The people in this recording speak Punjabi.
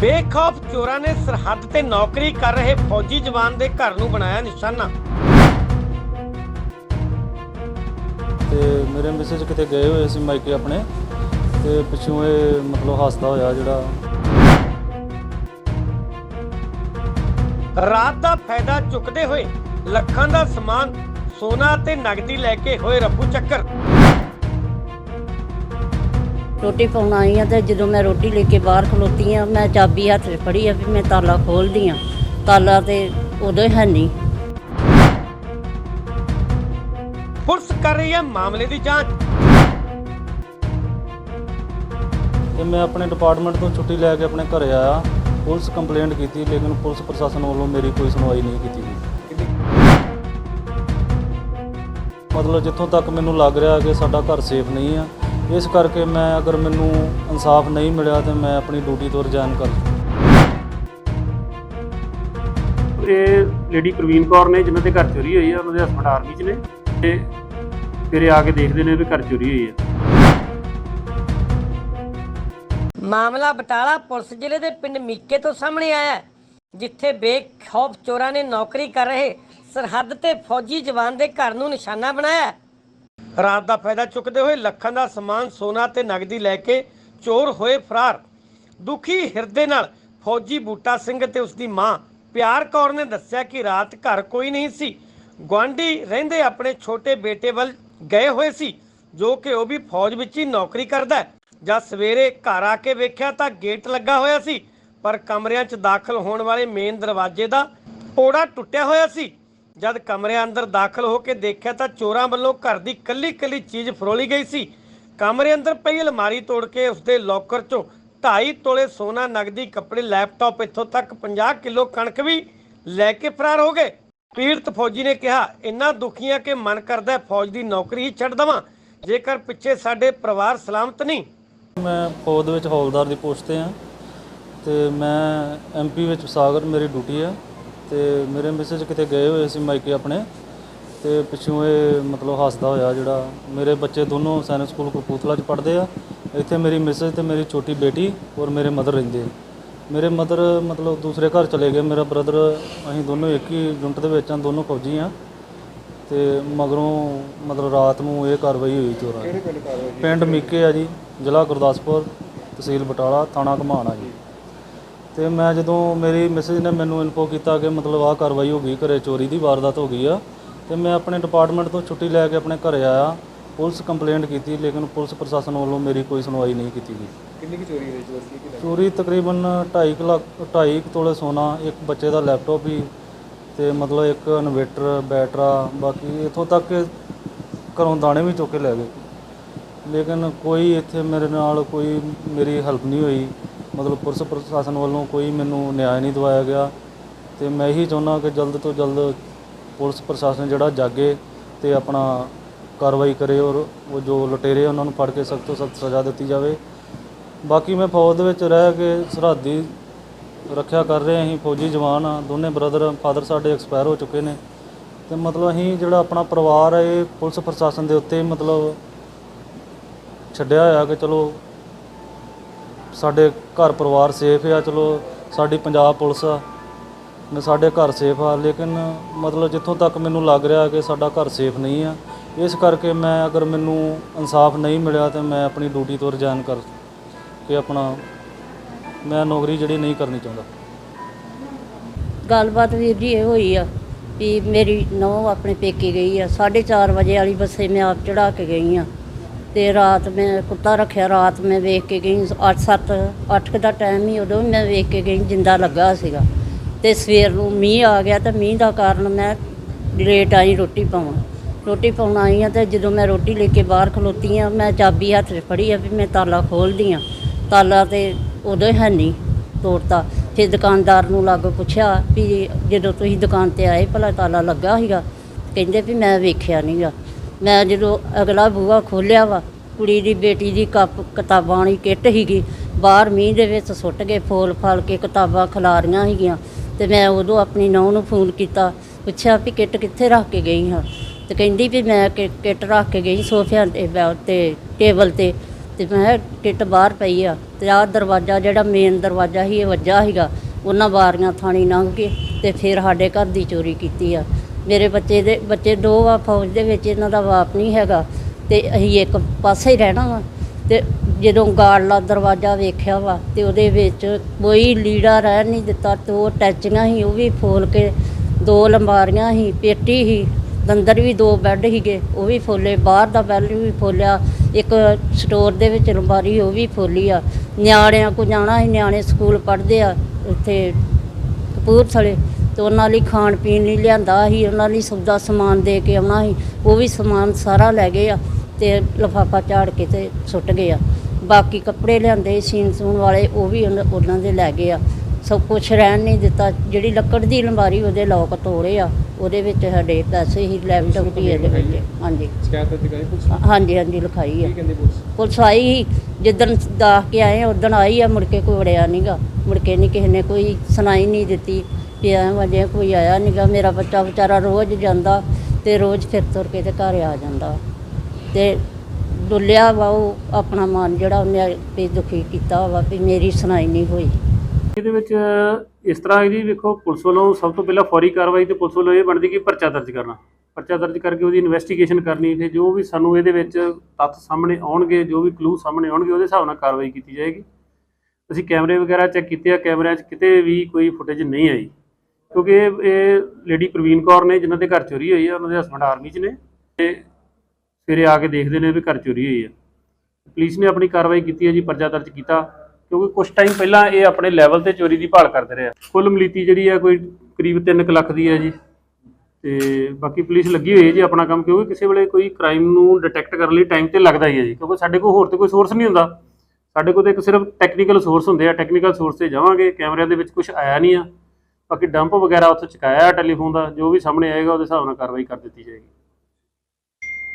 ਬੇਖੌਫ ਚੋਰਾਂ ਨੇ ਸਰਹੱਦ ਤੇ ਨੌਕਰੀ ਕਰ ਰਹੇ ਫੌਜੀ ਜਵਾਨ ਦੇ ਘਰ ਨੂੰ ਬਣਾਇਆ ਨਿਸ਼ਾਨਾ। ਤੇ ਮੇਰੇ ਮੈਸੇਜ ਕਿਤੇ ਗਏ ਹੋਏ ਸੀ ਮਾਈਕੇ ਆਪਣੇ ਤੇ ਪਿੱਛੋਂ ਇਹ ਮਤਲਬ ਹਾਸਤਾ ਹੋਇਆ ਜਿਹੜਾ। ਰਾਤ ਦਾ ਫਾਇਦਾ ਚੁੱਕਦੇ ਹੋਏ ਲੱਖਾਂ ਦਾ ਸਮਾਨ ਸੋਨਾ ਤੇ ਨਗਦੀ ਲੈ ਕੇ ਹੋਏ ਰੱਫੂ ਚੱਕਰ। ਰੋਟੀ ਪਾਉਣ ਆਈ ਆ ਤੇ ਜਦੋਂ ਮੈਂ ਰੋਟੀ ਲੈ ਕੇ ਬਾਹਰ ਖਲੋਤੀ ਆ ਮੈਂ ਚਾਬੀ ਹੱਥ 'ਚ ਫੜੀ ਆ ਵੀ ਮੈਂ ਤਾਲਾ ਖੋਲਦੀ ਆ ਤਾਲਾ ਤੇ ਉਦੋਂ ਹੀ ਨਹੀਂ। ਪੁਲਿਸ ਕਰ ਰਹੀ ਹੈ ਮਾਮਲੇ ਦੀ ਜਾਂਚ। ਤੇ ਮੈਂ ਆਪਣੇ ਡਿਪਾਰਟਮੈਂਟ ਤੋਂ ਛੁੱਟੀ ਲੈ ਕੇ ਆਪਣੇ ਘਰੇ ਆਇਆ। ਪੁਲਿਸ ਕੰਪਲੇਂਟ ਕੀਤੀ ਲੇਕਿਨ ਪੁਲਿਸ ਪ੍ਰਸ਼ਾਸਨ ਵੱਲੋਂ ਮੇਰੀ ਕੋਈ ਸੁਣਵਾਈ ਨਹੀਂ ਕੀਤੀ ਗਈ। ਮਤਲਬ ਜਿੱਥੋਂ ਤੱਕ ਮੈਨੂੰ ਲੱਗ ਰਿਹਾ ਕਿ ਸਾਡਾ ਘਰ ਸੇਫ ਨਹੀਂ ਆ ਇਸ ਕਰਕੇ ਮੈਂ ਅਗਰ ਮੈਨੂੰ ਇਨਸਾਫ ਨਹੀਂ ਮਿਲਿਆ ਤੇ ਮੈਂ ਆਪਣੀ ਡਿਊਟੀ ਤੋਂ ਰਿਜ਼ਾਈਨ ਕਰ ਇਹ ਲੇਡੀ ਪ੍ਰਵੀਨ ਕੌਰ ਨੇ ਜਿਨ੍ਹਾਂ ਦੇ ਘਰ ਚੋਰੀ ਹੋਈ ਹੈ ਉਹਨਾਂ ਦੇ ਹਸਬੰਡ ਆਰਮੀ 'ਚ ਨੇ ਤੇ ਫਿਰ ਇਹ ਆ ਕੇ ਦੇਖਦੇ ਨੇ ਵੀ ਘਰ ਚੋਰੀ ਹੋਈ ਹੈ ਮਾਮਲਾ ਬਟਾਲਾ ਪੁਲਿਸ ਜ਼ਿਲ੍ਹੇ ਦੇ ਪਿੰਡ ਮੀਕੇ ਤੋਂ ਸਾਹਮਣੇ ਆਇਆ ਹੈ, ਜਿੱਥੇ ਬੇਖੌਫ ਚੋਰਾਂ ਨੇ ਨੌਕਰੀ ਕਰ ਰਹੇ ਸਰਹੱਦ ਤੇ ਫੌਜੀ ਜਵਾਨ ਦੇ ਘਰ ਨੂੰ ਨਿਸ਼ਾਨਾ ਬਣਾਇਆ ਹੈ। ਰਾਤ ਦਾ ਫਾਇਦਾ ਚੁੱਕਦੇ ਹੋਏ ਲੱਖਾਂ ਦਾ ਸਮਾਨ ਸੋਨਾ ਤੇ ਨਗਦੀ ਲੈ ਕੇ ਚੋਰ ਹੋਏ ਫਰਾਰ। ਦੁਖੀ ਹਿਰਦੇ ਨਾਲ ਫੌਜੀ ਬੂਟਾ ਸਿੰਘ ਤੇ ਉਸ ਦੀ ਮਾਂ ਪਿਆਰ ਕੌਰ ਨੇ ਦੱਸਿਆ ਕਿ ਰਾਤ ਘਰ ਕੋਈ ਨਹੀਂ ਸੀ। ਗੁਆਂਢੀ ਰਹਿੰਦੇ ਆਪਣੇ ਛੋਟੇ ਬੇਟੇ ਵੱਲ ਗਏ ਹੋਏ ਸੀ, ਜੋ ਕਿ ਉਹ ਵੀ ਫੌਜ ਵਿੱਚ ਹੀ ਨੌਕਰੀ ਕਰਦਾ ਹੈ। ਜਦ ਸਵੇਰੇ ਘਰ ਆ ਕੇ ਵੇਖਿਆ ਤਾਂ ਗੇਟ ਲੱਗਾ ਹੋਇਆ ਸੀ, ਪਰ ਕਮਰਿਆਂ 'ਚ ਦਾਖਲ ਹੋਣ ਵਾਲੇ ਮੇਨ ਦਰਵਾਜ਼ੇ ਦਾ ਪੋੜਾ ਟੁੱਟਿਆ ਹੋਇਆ ਸੀ। ਜਦ ਕਮਰਿਆਂ ਅੰਦਰ ਦਾਖਲ ਹੋ ਕੇ ਦੇਖਿਆ ਤਾਂ ਚੋਰਾਂ ਵੱਲੋਂ ਘਰ ਦੀ ਕੱਲੀ ਕੱਲੀ ਚੀਜ਼ ਫਰੋਲੀ ਗਈ ਸੀ। ਕਮਰੇ ਅੰਦਰ ਪਈ ਅਲਮਾਰੀ ਤੋੜ ਕੇ ਉਸਦੇ ਲੋਕਰ 'ਚੋਂ 2.5 ਤੋਲੇ ਸੋਨਾ ਨਗਦੀ ਕੱਪੜੇ ਲੈਪਟਾਪ ਇੱਥੋਂ ਤੱਕ 50 ਕਿਲੋ ਕਣਕ ਵੀ ਲੈ ਕੇ ਫਰਾਰ ਹੋ ਗਏ। ਪੀੜਤ ਫੌਜੀ ਨੇ ਕਿਹਾ, ਇੰਨਾ ਦੁਖੀਆਂ ਕਿ ਮਨ ਕਰਦਾ ਫੌਜ ਦੀ ਨੌਕਰੀ ਹੀ ਛੱਡ ਦਵਾਂ, ਜੇਕਰ ਪਿੱਛੇ ਸਾਡੇ ਪਰਿਵਾਰ ਸਲਾਮਤ ਨਹੀਂ। ਮੈਂ ਫੌਜ ਦੇ ਵਿੱਚ ਹੌਲਦਾਰ ਦੀ ਪੋਸਟ ਤੇ ਆ ਤੇ ਮੈਂ ਐਮਪੀ ਵਿੱਚ ਸਾਗਰ ਮੇਰੀ ਡਿਊਟੀ ਆ ਤੇ ਮੇਰੇ ਮੈਸੇਜ ਕਿਤੇ ਗਏ ਹੋਏ ਸੀ ਮਾਈਕੇ ਆਪਣੇ ਤੇ ਪਿੱਛੋਂ ਇਹ ਮਤਲਬ ਹਾਸਤਾ ਹੋਇਆ ਜਿਹੜਾ ਮੇਰੇ ਬੱਚੇ ਦੋਨੋਂ ਸੈਨਿਕ ਸਕੂਲ ਕਪੂਰਥਲਾ 'ਚ ਪੜ੍ਹਦੇ ਆ ਇੱਥੇ ਮੇਰੀ ਮੈਸੇਜ ਤੇ ਮੇਰੀ ਛੋਟੀ ਬੇਟੀ ਔਰ ਮੇਰੇ ਮਦਰ ਰਹਿੰਦੇ ਆ। ਮੇਰੇ ਮਦਰ ਮਤਲਬ ਦੂਸਰੇ ਘਰ ਚਲੇ ਗਏ ਮੇਰਾ ਬ੍ਰਦਰ ਅਸੀਂ ਦੋਨੋਂ ਇੱਕ ਹੀ ਯੂਨਿਟ ਦੇ ਵਿੱਚ ਆ ਦੋਨੋਂ ਫੌਜੀ ਆ। ਤੇ ਮਗਰੋਂ ਮਤਲਬ ਰਾਤ ਨੂੰ ਇਹ ਕਾਰਵਾਈ ਹੋਈ ਚੋਰਾਂ ਦੀ ਪਿੰਡ ਮੀਕੇ ਆ ਜੀ ਜ਼ਿਲ੍ਹਾ ਗੁਰਦਾਸਪੁਰ ਤਹਿਸੀਲ ਬਟਾਲਾ ਥਾਣਾ ਘਮਾਣਾ ਜੀ। ਤੇ ਮੈਂ ਜਦੋਂ ਮੇਰੀ ਮੈਸੇਜ ਨੇ ਮੈਨੂੰ ਇਨਫੋ ਕੀਤਾ ਕਿ ਮਤਲਬ ਆਹ ਕਾਰਵਾਈ ਹੋ ਗਈ ਘਰੇ ਚੋਰੀ ਦੀ ਵਾਰਦਾਤ ਹੋ ਗਈ ਆ ਤੇ ਮੈਂ ਆਪਣੇ ਡਿਪਾਰਟਮੈਂਟ ਤੋਂ ਛੁੱਟੀ ਲੈ ਕੇ ਆਪਣੇ ਘਰੇ ਆਇਆ ਪੁਲਿਸ ਕੰਪਲੇਂਟ ਕੀਤੀ ਲੇਕਿਨ ਪੁਲਿਸ ਪ੍ਰਸ਼ਾਸਨ ਵੱਲੋਂ ਮੇਰੀ ਕੋਈ ਸੁਣਵਾਈ ਨਹੀਂ ਕੀਤੀ ਗਈ। ਕਿੰਨੀ ਕੀ ਚੋਰੀ ਹੋਈ ਸੀ? ਕੀ ਚੋਰੀ ਤਕਰੀਬਨ 2.5 ਲੱਖ 2.5 ਤੋਲੇ ਸੋਨਾ ਇੱਕ ਬੱਚੇ ਦਾ ਲੈਪਟਾਪ ਵੀ ਤੇ ਮਤਲਬ ਇੱਕ ਇਨਵੇਟਰ ਬੈਟਰਾ ਬਾਕੀ ਇਥੋਂ ਤੱਕ ਕਿ ਘਰੋਂ ਦਾਣੇ ਵੀ ਚੁੱਕ ਕੇ ਲੈ ਗਏ। ਲੇਕਿਨ ਕੋਈ ਇੱਥੇ ਮੇਰੇ ਨਾਲ ਕੋਈ ਮੇਰੀ ਹੈਲਪ ਨਹੀਂ ਹੋਈ। ਮਤਲਬ ਪੁਲਿਸ ਪ੍ਰਸ਼ਾਸਨ ਵੱਲੋਂ ਕੋਈ ਮੈਨੂੰ ਨਿਆਂ ਨਹੀਂ ਦਵਾਇਆ ਗਿਆ ਤੇ ਮੈਂ ਇਹੀ ਚਾਹੁੰਦਾ ਕਿ ਜਲਦ ਤੋਂ ਜਲਦ ਪੁਲਿਸ ਪ੍ਰਸ਼ਾਸਨ ਜਿਹੜਾ ਜਾਗੇ ਤੇ ਆਪਣਾ ਕਾਰਵਾਈ ਕਰੇ ਔਰ ਉਹ ਜੋ ਲੁਟੇਰੇ ਉਹਨਾਂ ਨੂੰ ਫੜ ਕੇ ਸਖਤ ਤੋਂ ਸਖਤ ਸਜ਼ਾ ਦਿੱਤੀ ਜਾਵੇ। ਬਾਕੀ ਮੈਂ ਫੌਜ ਦੇ ਵਿੱਚ ਰਹਿ ਕੇ ਸਰਹੱਦੀ ਰੱਖਿਆ ਕਰ ਰਹੇ, ਅਸੀਂ ਫੌਜੀ ਜਵਾਨ ਆ, ਦੋਨੇ ਬ੍ਰਦਰ, ਫਾਦਰ ਸਾਡੇ ਐਕਸਪਾਇਰ ਹੋ ਚੁੱਕੇ ਨੇ ਤੇ ਮਤਲਬ ਅਸੀਂ ਜਿਹੜਾ ਆਪਣਾ ਪਰਿਵਾਰ ਹੈ ਇਹ ਪੁਲਿਸ ਪ੍ਰਸ਼ਾਸਨ ਦੇ ਉੱਤੇ ਮਤਲਬ ਛੱਡਿਆ ਹੋਇਆ ਕਿ ਚਲੋ ਸਾਡੇ ਘਰ ਪਰਿਵਾਰ ਸੇਫ ਆ, ਚਲੋ ਸਾਡੀ ਪੰਜਾਬ ਪੁਲਿਸ ਆ ਮੈਂ ਸਾਡੇ ਘਰ ਸੇਫ ਆ, ਲੇਕਿਨ ਮਤਲਬ ਜਿੱਥੋਂ ਤੱਕ ਮੈਨੂੰ ਲੱਗ ਰਿਹਾ ਕਿ ਸਾਡਾ ਘਰ ਸੇਫ ਨਹੀਂ ਆ, ਇਸ ਕਰਕੇ ਮੈਂ ਅਗਰ ਮੈਨੂੰ ਇਨਸਾਫ ਨਹੀਂ ਮਿਲਿਆ ਤੇ ਮੈਂ ਆਪਣੀ ਡਿਊਟੀ ਤੋਂ ਰਿਜ਼ਾਈਨ ਕਰ ਕੇ ਆਪਣਾ ਮੈਂ ਨੌਕਰੀ ਜਿਹੜੀ ਨਹੀਂ ਕਰਨੀ ਚਾਹੁੰਦਾ। ਗੱਲਬਾਤ ਵੀਰ ਜੀ ਇਹ ਹੋਈ ਆ ਵੀ ਮੇਰੀ ਨੌ ਆਪਣੇ ਪੇਕੇ ਗਈ ਆ 4:30 ਵਜੇ ਵਾਲੀ ਬੱਸੇ ਮੈਂ ਆਪ ਚੜਾ ਕੇ ਗਈ ਆ। ਤੇ ਰਾਤ ਮੈਂ ਕੁੱਤਾ ਰੱਖਿਆ, ਰਾਤ ਮੈਂ ਵੇਖ ਕੇ ਗਈ 8 7 8 ਦਾ ਟਾਈਮ ਹੀ ਉਦੋਂ ਮੈਂ ਵੇਖ ਕੇ ਗਈ, ਜਿੰਦਾ ਲੱਗਾ ਸੀਗਾ। ਤੇ ਸਵੇਰ ਨੂੰ ਮੀਂਹ ਆ ਗਿਆ ਤਾਂ ਮੀਂਹ ਦਾ ਕਾਰਨ ਮੈਂ ਲੇਟ ਆਈ ਰੋਟੀ ਪਾਉਣ। ਰੋਟੀ ਪਾਉਣ ਆਈ ਆ ਤੇ ਜਦੋਂ ਮੈਂ ਰੋਟੀ ਲੈ ਕੇ ਬਾਹਰ ਖਲੋਤੀ ਆ, ਮੈਂ ਚਾਬੀ ਹੱਥ 'ਚ ਫੜੀ ਆ ਵੀ ਮੈਂ ਤਾਲਾ ਖੋਲਦੀ ਆ। ਤਾਲਾ ਤੇ ਉਦੋਂ ਹੈ ਨਹੀਂ ਤੋੜਤਾ। ਫਿਰ ਦੁਕਾਨਦਾਰ ਨੂੰ ਲੱਗ ਪੁੱਛਿਆ ਵੀ ਜਦੋਂ ਤੁਸੀਂ ਦੁਕਾਨ ਤੇ ਆਏ, ਭਲਾ ਤਾਲਾ ਲੱਗਾ ਸੀਗਾ? ਕਹਿੰਦੇ ਵੀ ਮੈਂ ਵੇਖਿਆ ਨਹੀਂਗਾ ਮੈਂ ਜਦੋਂ ਅਗਲਾ ਬੂਹਾ ਖੋਲਿਆ ਵਾ, ਕੁੜੀ ਦੀ ਬੇਟੀ ਦੀ ਕੱਪ ਕਿਤਾਬਾਂ ਵਾਲੀ ਕਿੱਟ ਸੀਗੀ, ਬਾਹਰ ਮੀਂਹ ਦੇ ਵਿੱਚ ਸੁੱਟ ਕੇ ਫੋਲ ਫਾਲ ਕੇ ਕਿਤਾਬਾਂ ਖਿਲਾਰੀਆਂ ਸੀਗੀਆਂ। ਤੇ ਮੈਂ ਉਦੋਂ ਆਪਣੀ ਨੌਂ ਨੂੰ ਫੋਨ ਕੀਤਾ, ਪੁੱਛਿਆ ਵੀ ਕਿੱਟ ਕਿੱਥੇ ਰੱਖ ਕੇ ਗਈ ਹਾਂ? ਤੇ ਕਹਿੰਦੀ ਵੀ ਮੈਂ ਕਿ- ਕਿੱਟ ਰੱਖ ਕੇ ਗਈ ਸੋਫਿਆਂ ਤੇ, ਬੈ- ਤੇ ਟੇਬਲ ਤੇ। ਤੇ ਮੈਂ ਕਿਹਾ, ਕਿੱਟ ਬਾਹਰ ਪਈ ਆ। ਤੇ ਆਹ ਦਰਵਾਜ਼ਾ ਜਿਹੜਾ ਮੇਨ ਦਰਵਾਜ਼ਾ ਸੀ, ਇਹ ਵੱਜਾ ਸੀਗਾ। ਉਹਨਾਂ ਬਾਰੀਆਂ ਥਾਣੀ ਲੰਘ ਕੇ ਤੇ ਫਿਰ ਸਾਡੇ ਘਰ ਦੀ ਚੋਰੀ ਕੀਤੀ ਆ। ਮੇਰੇ ਬੱਚੇ ਦੇ, ਬੱਚੇ ਦੋ ਆ, ਫੌਜ ਦੇ ਵਿੱਚ ਇਹਨਾਂ ਦਾ ਬਾਪ ਨਹੀਂ ਹੈਗਾ। ਤੇ ਅਸੀਂ ਇੱਕ ਪਾਸੇ ਹੀ ਰਹਿਣਾ ਵਾ। ਤੇ ਜਦੋਂ ਗਾੜਲਾ ਦਰਵਾਜ਼ਾ ਵੇਖਿਆ ਵਾ, ਤੇ ਉਹਦੇ ਵਿੱਚ ਕੋਈ ਲੀੜਾ ਰਹਿ ਨਹੀਂ ਦਿੱਤਾ। ਦੋ ਟੈਚੀਆਂ ਹੀ ਉਹ ਵੀ ਫੋਲ ਕੇ ਦੋ ਲੰਬਾਰੀਆਂ ਹੀ ਪੇਟੀ ਸੀ, ਅੰਦਰ ਵੀ ਦੋ ਬੈੱਡ ਸੀਗੇ, ਉਹ ਵੀ ਫੋਲੇ। ਬਾਹਰ ਦਾ ਬੈੱਡ ਵੀ ਫੋਲਿਆ, ਇੱਕ ਸਟੋਰ ਦੇ ਵਿੱਚ ਲੰਬਾਰੀ, ਉਹ ਵੀ ਫੋਲੀ ਆ। ਨਿਆਣਿਆਂ ਕੋ ਜਾਣਾ ਸੀ, ਨਿਆਣੇ ਸਕੂਲ ਪੜ੍ਹਦੇ ਆ ਇੱਥੇ ਕਪੂਰਥਲੇ। ਤੇ ਉਹਨਾਂ ਲਈ ਖਾਣ ਪੀਣ ਲਈ ਲਿਆਂਦਾ ਸੀ ਉਹਨਾਂ ਲਈ ਸੌਦਾ ਸਮਾਨ ਦੇ ਕੇ ਆਉਣਾ ਸੀ ਉਹ ਵੀ ਸਮਾਨ ਸਾਰਾ ਲੈ ਗਏ ਆ ਤੇ ਲਫਾਫਾ ਝਾੜ ਕੇ ਤੇ ਸੁੱਟ ਗਏ ਆ। ਬਾਕੀ ਕੱਪੜੇ ਲਿਆਂਦੇ ਸੀਨ ਸੂਣ ਵਾਲੇ ਉਹ ਵੀ ਉਹਨਾਂ ਉਹਨਾਂ ਦੇ ਲੈ ਗਏ ਆ। ਸਭ ਕੁਝ ਰਹਿਣ ਨਹੀਂ ਦਿੱਤਾ ਜਿਹੜੀ ਲੱਕੜ ਦੀ ਅਲਮਾਰੀ ਉਹਦੇ ਲੋਕ ਤੋੜੇ ਆ ਉਹਦੇ ਵਿੱਚ ਸਾਡੇ ਪੈਸੇ ਹੀ ਲੈਪਟਾਪ ਵੀ ਇਹਦੇ ਵਿੱਚ ਹਾਂਜੀ। ਸ਼ਿਕਾਇਤ ਪੁਲਿਸ? ਹਾਂਜੀ ਹਾਂਜੀ ਲਿਖਾਈ ਆ। ਪੁਲਿਸ? ਆਈ ਜਿੱਦਣ ਦਾਖ ਕੇ ਆਏ ਉਦੋਂ ਆਈ ਆ ਮੁੜ ਕੇ ਕੋਈ ਵੜਿਆ ਨਹੀਂਗਾ ਮੁੜ ਕੇ ਨਹੀਂ ਕਿਸੇ ਨੇ ਕੋਈ ਸੁਣਾਈ ਨਹੀਂ ਦਿੱਤੀ। ਵੀ ਐਂ ਵਜੇ ਕੋਈ ਆਇਆ ਨਹੀਂਗਾ ਮੇਰਾ ਬੱਚਾ ਵਿਚਾਰਾ ਰੋਜ਼ ਜਾਂਦਾ ਤੇ ਰੋਜ਼ ਫਿਰ ਤੁਰ ਕੇ ਤੇ ਘਰ ਆ ਜਾਂਦਾ। ਤੇ ਡੁੱਲਿਆ ਵਾ ਉਹ ਆਪਣਾ ਮਨ ਜਿਹੜਾ ਉਹਨੇ ਵੀ ਦੁਖੀ ਕੀਤਾ ਵਾ ਵੀ ਮੇਰੀ ਸੁਣਾਈ ਨਹੀਂ ਹੋਈ। ਇਹਦੇ ਵਿੱਚ ਇਸ ਤਰ੍ਹਾਂ ਹੈ ਜੀ, ਵੇਖੋ, ਪੁਲਿਸ ਵੱਲੋਂ ਸਭ ਤੋਂ ਪਹਿਲਾਂ ਫੌਰੀ ਕਾਰਵਾਈ ਤੇ ਪੁਲਿਸ ਵੱਲੋਂ ਇਹ ਬਣਦੀ ਕਿ ਪਰਚਾ ਦਰਜ ਕਰਨਾ। ਪਰਚਾ ਦਰਜ ਕਰਕੇ ਉਹਦੀ ਇਨਵੈਸਟੀਗੇਸ਼ਨ ਕਰਨੀ ਤੇ ਜੋ ਵੀ ਸਾਨੂੰ ਇਹਦੇ ਵਿੱਚ ਤੱਥ ਸਾਹਮਣੇ ਆਉਣਗੇ, ਜੋ ਵੀ ਕਲੂ ਸਾਹਮਣੇ ਆਉਣਗੇ, ਉਹਦੇ ਹਿਸਾਬ ਨਾਲ ਕਾਰਵਾਈ ਕੀਤੀ ਜਾਏਗੀ। ਅਸੀਂ ਕੈਮਰੇ ਵਗੈਰਾ ਚੈੱਕ ਕੀਤੇ ਆ, ਕੈਮਰਿਆਂ 'ਚ ਕਿਤੇ ਵੀ ਕੋਈ ਫੁਟੇਜ ਨਹੀਂ ਆਈ। ਕਿਉਂਕਿ ਇਹ ਇਹ ਲੇਡੀ ਪ੍ਰਵੀਨ ਕੌਰ ਨੇ ਜਿਨ੍ਹਾਂ ਦੇ ਘਰ ਚੋਰੀ ਹੋਈ ਹੈ ਉਹਨਾਂ ਦੇ ਹਸਬੰਡ ਆਰਮੀ 'ਚ ਨੇ ਤੇ ਸਵੇਰੇ ਆ ਕੇ ਦੇਖਦੇ ਨੇ ਵੀ ਘਰ ਚੋਰੀ ਹੋਈ ਹੈ ਪੁਲਿਸ ਨੇ ਆਪਣੀ ਕਾਰਵਾਈ ਕੀਤੀ ਹੈ ਜੀ, ਪਰਚਾ ਦਰਜ ਕੀਤਾ, ਕਿਉਂਕਿ ਕੁਝ ਟਾਈਮ ਪਹਿਲਾਂ ਇਹ ਆਪਣੇ ਲੈਵਲ ਤੇ ਚੋਰੀ ਦੀ ਭਾਲ ਕਰਦੇ ਰਿਹਾ ਕੁੱਲ ਮਲੀਤੀ ਜਿਹੜੀ ਹੈ ਕੋਈ ਕਰੀਬ 3 ਲੱਖ ਦੀ ਹੈ ਜੀ। ਤੇ ਬਾਕੀ ਪੁਲਿਸ ਲੱਗੀ ਹੋਈ ਹੈ ਜੀ ਆਪਣਾ ਕੰਮ, ਕਿਉਂਕਿ ਕਿਸੇ ਵੇਲੇ ਕੋਈ ਕ੍ਰਾਈਮ ਨੂੰ ਡਿਟੈਕਟ ਕਰਨ ਲਈ ਟਾਈਮ ਤੇ ਲੱਗਦਾ ਹੀ ਹੈ ਜੀ, ਕਿਉਂਕਿ ਸਾਡੇ ਕੋਲ ਹੋਰ ਤੇ ਕੋਈ ਸੋਰਸ ਨਹੀਂ ਹੁੰਦਾ। ਸਾਡੇ ਕੋਲ ਤਾਂ ਇੱਕ ਸਿਰਫ ਟੈਕਨੀਕਲ ਸੋਰਸ ਹੁੰਦੇ ਆ ਟੈਕਨੀਕਲ ਸੋਰਸ ਤੇ ਜਾਵਾਂਗੇ, ਕੈਮਰਿਆਂ ਦੇ ਵਿੱਚ ਕੁਝ ਆਇਆ ਨਹੀਂ ਆ। ਬਾਕੀ ਡੰਪ ਵਗੈਰਾ ਉੱਥੇ ਚੁਕਾਇਆ ਟੈਲੀਫੋਨ ਦਾ, ਜੋ ਵੀ ਸਾਹਮਣੇ ਆਏਗਾ ਉਹਦੇ ਹਿਸਾਬ ਨਾਲ ਕਾਰਵਾਈ ਕਰ ਦਿੱਤੀ ਜਾਏਗੀ।